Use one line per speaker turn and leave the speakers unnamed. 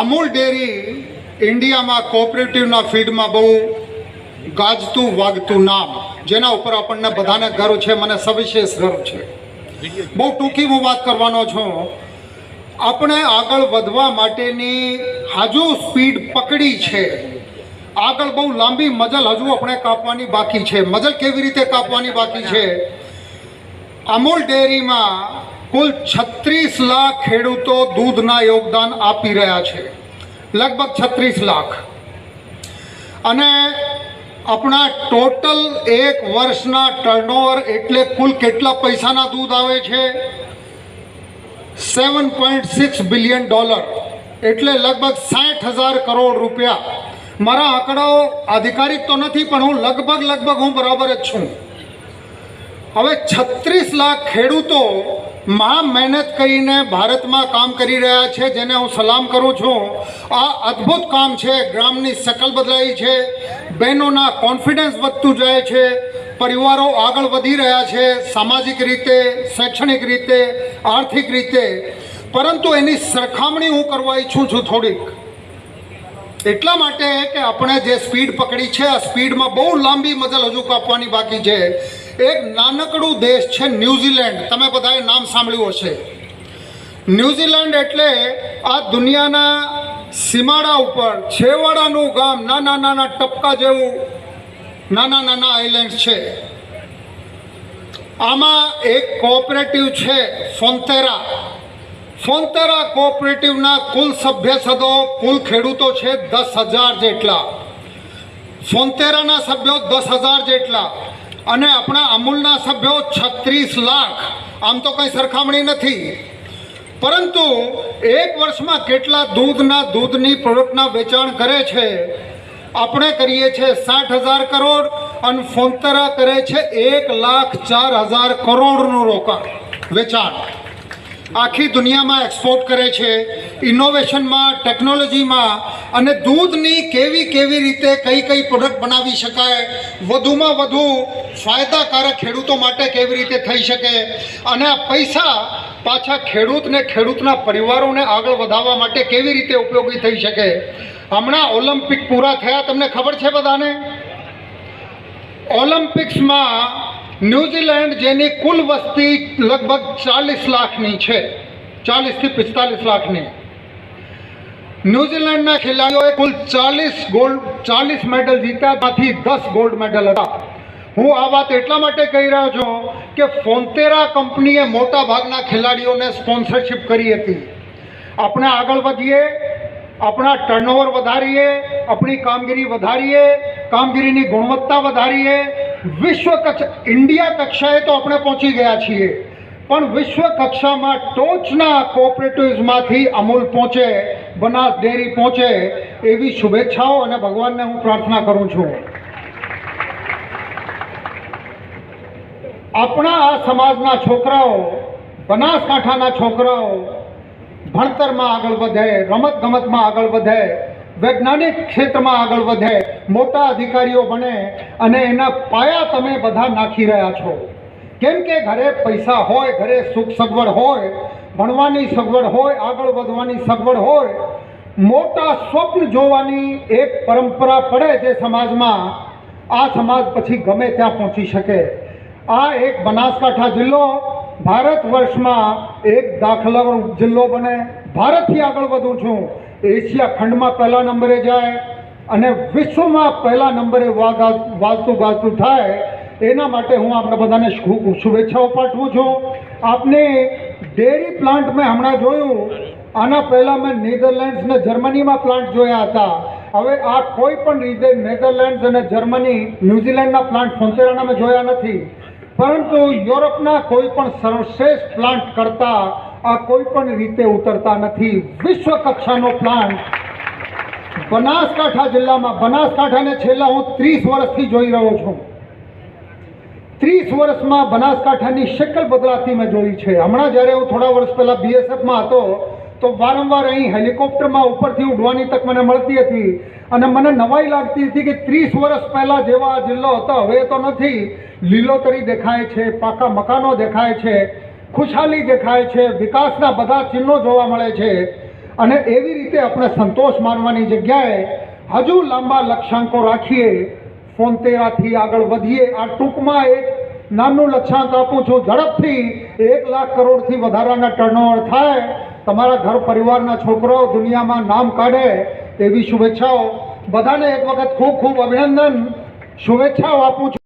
Amul dairy ઇન્ડિયામાં કોઓપરેટિવના ફીડમાં બહુ ગાજતું, વાગતું નામ. જેના ઉપર આપણને બધાને ગર્વ છે, મને સવિશેષ ગર્વ છે. બહુ ટૂંકી હું વાત કરવાનો છું. આપણે આગળ વધવા માટેની હજુ સ્પીડ પકડી છે. આગળ બહુ લાંબી મજલ હજુ આપણે કાપવાની બાકી છે. મજલ કેવી રીતે કાપવાની બાકી છે? અમૂલ ડેરીમાં કુલ છત્રીસ લાખ ખેડૂતો દૂધના યોગદાન આપી રહ્યા છે. લગભગ છત્રીસ લાખ. અને આપણા ટોટલ એક વર્ષના ટર્નઓવર એટલે કુલ કેટલા પૈસાના દૂધ આવે છે? Seven point six billion dollar એટલે લગભગ સાઠ હજાર કરોડ રૂપિયા. મારા આંકડાઓ આધિકારિક તો નથી, પણ હું લગભગ લગભગ હું બરાબર જ છું. હવે છત્રીસ લાખ ખેડૂતો મહા મહેનત કરીને ભારતમાં કામ કરી રહ્યા છે, જેને હું સલામ કરું છું. આ અદ્ભુત કામ છે, ગ્રામની શકલ બદલાઈ છે, બહેનોના કોન્ફિડન્સ વધતું જાય છે, પરિવારો આગળ વધી રહ્યા છે, સામાજિક રીતે, શૈક્ષણિક રીતે, આર્થિક રીતે. પરંતુ એની સરખામણી હું કરવા ઈચ્છું છું થોડીક. એટલા માટે કે આપણે જે સ્પીડ પકડી છે, આ સ્પીડમાં બહુ લાંબી મજલ હજુ કાપવાની બાકી છે. એક નાનકડું દેશ છે ન્યૂઝીલેન્ડ. તમે બધાએ નામ સાંભળ્યું હશે. ન્યૂઝીલેન્ડ એટલે આ દુનિયાના સીમાડા ઉપર, છેવાડાનું ગામ, નાના નાના ટપકા જેવું, નાના નાના આઇલેન્ડ છે. આમાં એક કોઓપરેટિવ છે ફોન્તેરા ફોન્તેરા કોઓપરેટિવના કુલ સભ્યસદો, કુલ ખેડૂતો છે દસ હજાર જેટલા. ફોન્તેરાના સભ્યો દસ હજાર જેટલા. અને આપણા અમૂલના સભ્યો છત્રીસ લાખ. આમ તો કંઈ સરખામણી નથી. પરંતુ એક વર્ષમાં કેટલા દૂધના દૂધની પ્રોડક્ટના વેચાણ કરે છે? આપણે કરીએ છીએ સાઠ હજાર કરોડ અને ફોનતરા કરે છે એક લાખ ચાર હજાર કરોડનું રોકાણ, વેચાણ. આખી દુનિયામાં એક્સપોર્ટ કરે છે. ઇનોવેશનમાં ટેકનોલોજીમાં અને દૂધની કેવી કેવી રીતે કઈ કઈ પ્રોડક્ટ બનાવી શકાય, વધુમાં વધુ ફાયદાકારક ખેડૂતો માટે કેવી રીતે થઈ શકે અને આ પૈસા પાછા ખેડૂતને ખેડૂતના પરિવારોને આગળ વધારવા માટે કેવી રીતે ઉપયોગી થઈ શકે. હમણાં ઓલિમ્પિક પૂરા થયા, તમને ખબર છે બધાને? ઓલિમ્પિક્સમાં ન્યૂઝીલેન્ડ જેની કુલ વસ્તી લગભગ ચાલીસ લાખની છે. ચાલીસથી પિસ્તાલીસ લાખની. ન્યૂઝીલેન્ડના ખેલાડીઓએ કુલ ચાલીસ ગોલ્ડ, ચાલીસ મેડલ જીત્યા, ત્યાંથી દસ ગોલ્ડ મેડલ હતા. હું આ વાત એટલા માટે કહી રહ્યો છું કે ફોન્તેરા કંપનીએ મોટા ભાગના ખેલાડીઓને સ્પોન્સરશિપ કરી હતી. આપણે આગળ વધીએ, આપણા ટર્નઓવર વધારીએ, આપણી કામગીરી વધારીએ, કામગીરીની ગુણવત્તા વધારીએ વિશ્વ કક્ષા ઇન્ડિયા કક્ષાએ તો આપણે પહોંચી ગયા છીએ. પણ વિશ્વ કક્ષામાં ટોચના કોઓપરેટિવ્સમાંથી અમૂલ પહોંચે, બનાસ ડેરી પહોંચે, એવી શુભેચ્છાઓ અને ભગવાનને હું પ્રાર્થના કરું છું. આપણા આ સમાજના છોકરાઓ, બનાસકાંઠાના છોકરાઓ ભણતરમાં આગળ વધે રમત ગમતમાં આગળ વધે વૈજ્ઞાનિક ક્ષેત્રમાં આગળ વધે, મોટા અધિકારીઓ બને અને એના પાયા તમે બધા નાખી રહ્યા છો. કેમ કે ઘરે પૈસા હોય, ઘરે સુખ સગવડ હોય, ભણવાની સગવડ હોય, આગળ વધવાની સગવડ હોય, મોટા સ્વપ્ન જોવાની એક પરંપરા પડે જે સમાજમાં, આ સમાજ પછી ગમે ત્યાં પહોંચી શકે. આ એક બનાસકાંઠા જિલ્લો, ભારત વર્ષમાં એક દાખલા જિલ્લો બને. ભારતથી આગળ વધું છું. એશિયા ખંડમાં પહેલા નંબરે જાય અને વિશ્વમાં પહેલા નંબરે વાજતું ગાજતું થાય, એના માટે હું આપણે બધાને શુભેચ્છાઓ પાઠવું છું. આપને ડેરી પ્લાન્ટ મેં હમણાં જોયું. આના પહેલાં મેં નેધરલેન્ડ્સ ને જર્મનીમાં પ્લાન્ટ જોયા હતા. હવે આ કોઈ પણ રીતે નેધરલેન્ડ્સ અને જર્મની, ન્યૂઝીલેન્ડના પ્લાન્ટ ફોન્સેરાના મેં જોયા નથી. પરંતુ યુરોપના કોઈ પણ સર્વશ્રેષ્ઠ પ્લાન્ટ કરતાં આ કોઈ પણ રીતે ઉતરતા નથી. વિશ્વ કક્ષાનો પ્લાન્ટ બનાસકાંઠા જિલ્લામાં, બનાસકાંઠાને છેલ્લા હું ત્રીસ વર્ષથી જોઈ રહ્યો છું. ત્રીસ વર્ષમાં બનાસકાંઠાની શક્લ બદલાતી મેં જોઈ છે. હમણાં જ્યારે હું થોડા વર્ષ પહેલાં બીએસએફમાં હતો, તો વારંવાર અહીં હેલિકોપ્ટરમાં ઉપરથી ઉડવાની તક મને મળતી હતી. અને મને નવાઈ લાગતી હતી કે ત્રીસ વર્ષ પહેલાં જેવા જિલ્લો હતો. હવે તો નથી. લીલોતરી દેખાય છે, પાકા મકાનો દેખાય છે. ખુશહાલી દેખાય છે, વિકાસના બધા ચિહ્નો જોવા મળે છે અને એવી રીતે આપણે સંતોષ માનવાની જગ્યાએ હજુ લાંબા લક્ષ્યાંકો રાખીએ ફોનતેરાથી આગળ વધીએ. આ ટૂંકમાં એક નાનું લક્ષ્યાંક આપું છું. ઝડપથી એક લાખ કરોડથી વધારાના ટર્નઓવર થાય. તમારા ઘર પરિવારના છોકરાઓ દુનિયામાં નામ કાઢે એવી શુભેચ્છાઓ. બધાને એક વખત ખૂબ ખૂબ અભિનંદન. શુભેચ્છાઓ આપું છું.